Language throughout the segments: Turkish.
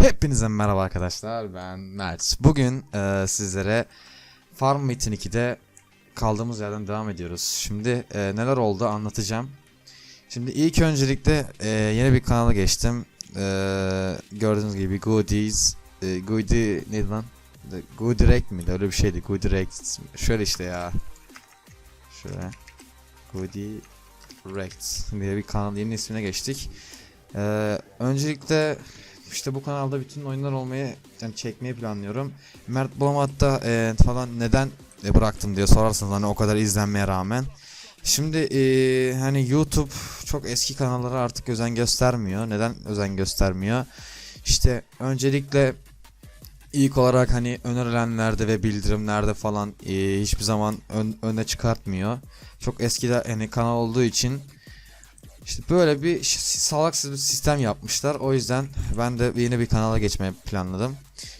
Hepinize merhaba arkadaşlar ben Mert. Bugün e, sizlere Farm Metin 2'de kaldığımız yerden devam ediyoruz. Şimdi e, neler oldu anlatacağım. Şimdi ilk öncelikle e, yeni bir kanala geçtim. E, gördüğünüz gibi Goodies, e, Goody neydi lan? The Good Direct miydi? Öyle bir şeydi. Good Direct. Şöyle işte ya. Şöyle. Goody Direct diye bir kanal yeni ismine geçtik. E, öncelikle işte bu kanalda bütün oyunlar olmayı yani çekmeyi planlıyorum. Mert Bulamat'ta e, falan neden e, bıraktım diye sorarsanız hani o kadar izlenmeye rağmen. Şimdi e, hani YouTube çok eski kanallara artık özen göstermiyor. Neden özen göstermiyor? İşte öncelikle ilk olarak hani önerilenlerde ve bildirimlerde falan e, hiçbir zaman ön- öne çıkartmıyor. Çok eskide hani kanal olduğu için işte böyle bir salaksız bir sistem yapmışlar. O yüzden ben de yeni bir kanala geçmeyi planladım.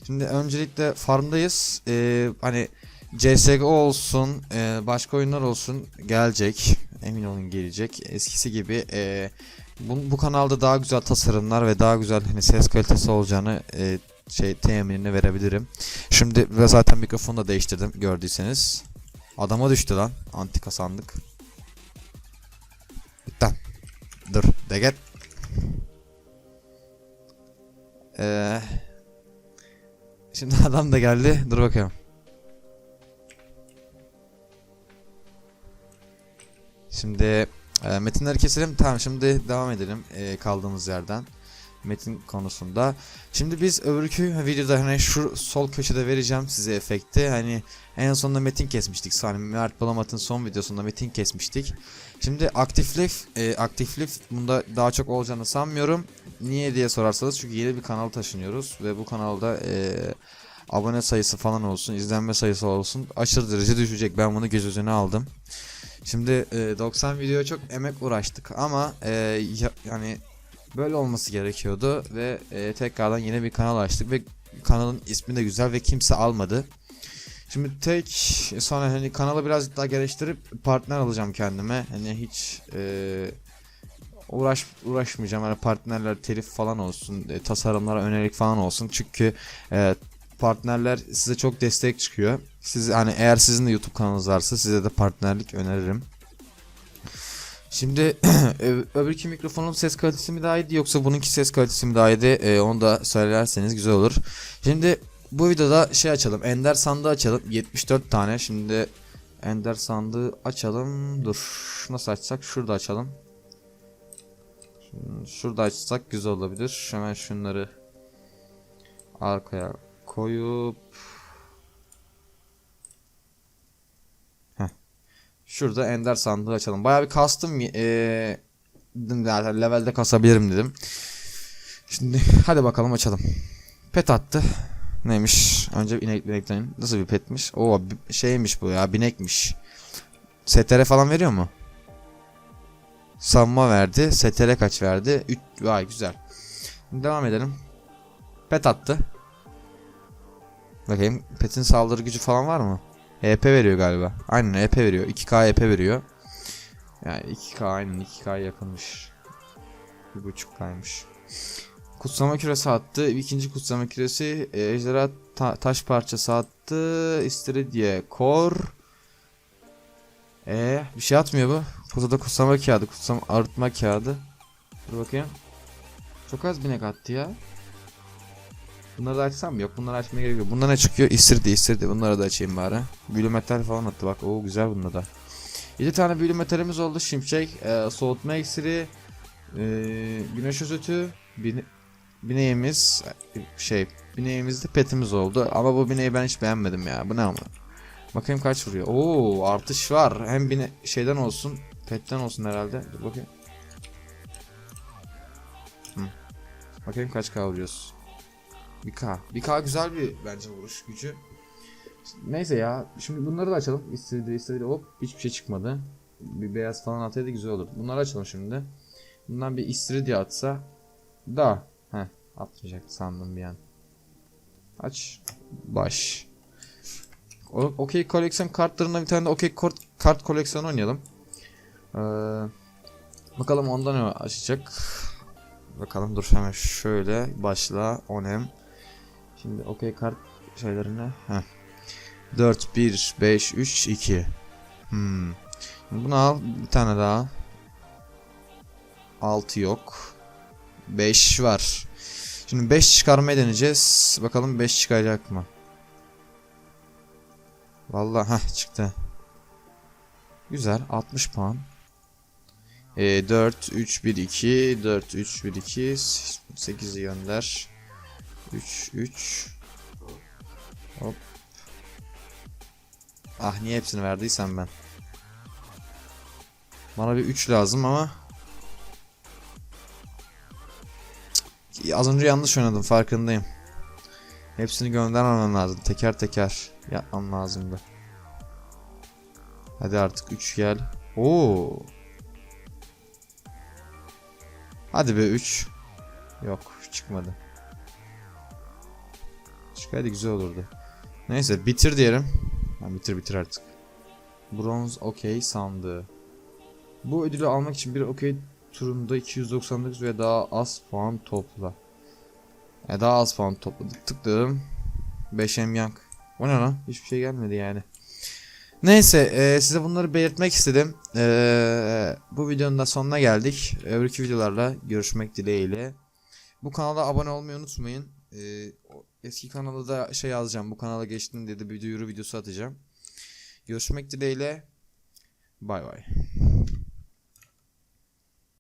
Şimdi öncelikle farmdayız. Ee, hani CSGO olsun, e, başka oyunlar olsun gelecek. Emin olun gelecek. Eskisi gibi e, bu, bu kanalda daha güzel tasarımlar ve daha güzel hani ses kalitesi olacağını e, şey teminini verebilirim. Şimdi ve zaten mikrofonu da değiştirdim gördüyseniz. Adama düştü lan antika sandık. Dur de gel. Ee, şimdi adam da geldi. Dur bakalım. Şimdi e, metinleri keselim. Tamam şimdi devam edelim e, kaldığımız yerden. Metin konusunda. Şimdi biz öbürkü videoda hani şu sol köşede vereceğim size efekti. Hani en sonunda metin kesmiştik. Hani Mert Balamat'ın son videosunda metin kesmiştik. Şimdi aktiflik, e, aktiflik bunda daha çok olacağını sanmıyorum. Niye diye sorarsanız çünkü yeni bir kanal taşınıyoruz ve bu kanalda e, abone sayısı falan olsun, izlenme sayısı olsun aşırı derece düşecek. Ben bunu göz önüne aldım. Şimdi e, 90 videoya çok emek uğraştık ama e, ya- yani böyle olması gerekiyordu ve e, tekrardan yeni bir kanal açtık ve kanalın ismi de güzel ve kimse almadı. Şimdi tek sonra hani kanalı birazcık daha geliştirip partner alacağım kendime. Hani hiç e, uğraş uğraşmayacağım. Hani partnerler telif falan olsun, e, tasarımlara önerik falan olsun. Çünkü e, partnerler size çok destek çıkıyor. Siz hani eğer sizin de YouTube kanalınız varsa size de partnerlik öneririm. Şimdi öbürki mikrofonun ses kalitesi mi daha iyiydi yoksa bununki ses kalitesi mi daha iyiydi? E, onu da söylerseniz güzel olur. Şimdi bu videoda şey açalım. Ender sandığı açalım. 74 tane. Şimdi Ender sandığı açalım. Dur. Nasıl açsak? Şurada açalım. Şimdi şurada açsak güzel olabilir. Hemen şunları arkaya koyup Şurada Ender sandığı açalım. Bayağı bir kastım dedim zaten levelde kasabilirim dedim. Şimdi hadi bakalım açalım. Pet attı. Neymiş? Önce inek bineklerin. Nasıl bir petmiş? Oo şeymiş bu ya binekmiş. STR falan veriyor mu? Sanma verdi. STR kaç verdi? 3 vay güzel. Devam edelim. Pet attı. Bakayım petin saldırı gücü falan var mı? EP veriyor galiba. Aynen EP veriyor. 2K EP veriyor. Yani 2K aynen 2K yakınmış. 1.5K'ymış. Kutsama küresi attı. İkinci kutsama küresi e, ejderha ta- taş parçası attı. İstiridye kor. E bir şey atmıyor bu. Kutuda kutsama kağıdı, kutsama arıtma kağıdı. Dur bakayım. Çok az binek attı ya. Bunları da açsam mı? Yok bunları açmaya gerek yok. Bunda ne çıkıyor? İstirdi istirdi. Bunları da açayım bari. Büyülü metal falan attı bak. Oo güzel bunda da. 7 tane büyülü metalimiz oldu. Şimşek, e, soğutma iksiri, e, güneş özütü, bine, bineğimiz, e, şey, bineğimizde petimiz oldu. Ama bu bineği ben hiç beğenmedim ya. Bu ne ama? Bakayım kaç vuruyor. Oo artış var. Hem bine şeyden olsun, petten olsun herhalde. Dur bakayım. Hı. Bakayım kaç K vuruyoruz. 1K. 1K güzel bir bence vuruş gücü. Neyse ya. Şimdi bunları da açalım. İstedi istedi hop hiçbir şey çıkmadı. Bir beyaz falan ataydı güzel olur. Bunları açalım şimdi. Bundan bir istiridye atsa da heh atmayacak sandım bir an. Aç baş. Okey koleksiyon kartlarından bir tane de okey kart, kart koleksiyonu oynayalım. Ee, bakalım ondan ne açacak. Bakalım dur hemen şöyle başla onem. Şimdi okey kart şeylerine. Heh. 4 1 5 3 2. Hmm. Bunu al bir tane daha. 6 yok. 5 var. Şimdi 5 çıkarmaya deneyeceğiz. Bakalım 5 çıkacak mı? Vallahi ha çıktı. Güzel 60 puan. E, 4 3 1 2 4 3 1 2 8'i gönder. 3 3 Hop. Ah niye hepsini verdiysem ben. Bana bir 3 lazım ama Az önce yanlış oynadım farkındayım. Hepsini göndermemem lazım. Teker teker yapmam lazımdı. Hadi artık 3 gel. Oo. Hadi be 3. Yok çıkmadı. Çıkaydı güzel olurdu. Neyse bitir diyelim. Ha, bitir bitir artık. Bronz okey sandığı. Bu ödülü almak için bir okey turunda 299 ve daha az puan topla. Ya daha az puan topladık. Tıkladım. 5M Yank. O ne lan? Hiçbir şey gelmedi yani. Neyse e, size bunları belirtmek istedim. E, bu videonun da sonuna geldik. Öbürkü videolarla görüşmek dileğiyle. Bu kanala abone olmayı unutmayın. E, eski kanalda da şey yazacağım. Bu kanala geçtim dedi bir duyuru videosu atacağım. Görüşmek dileğiyle. Bay bay.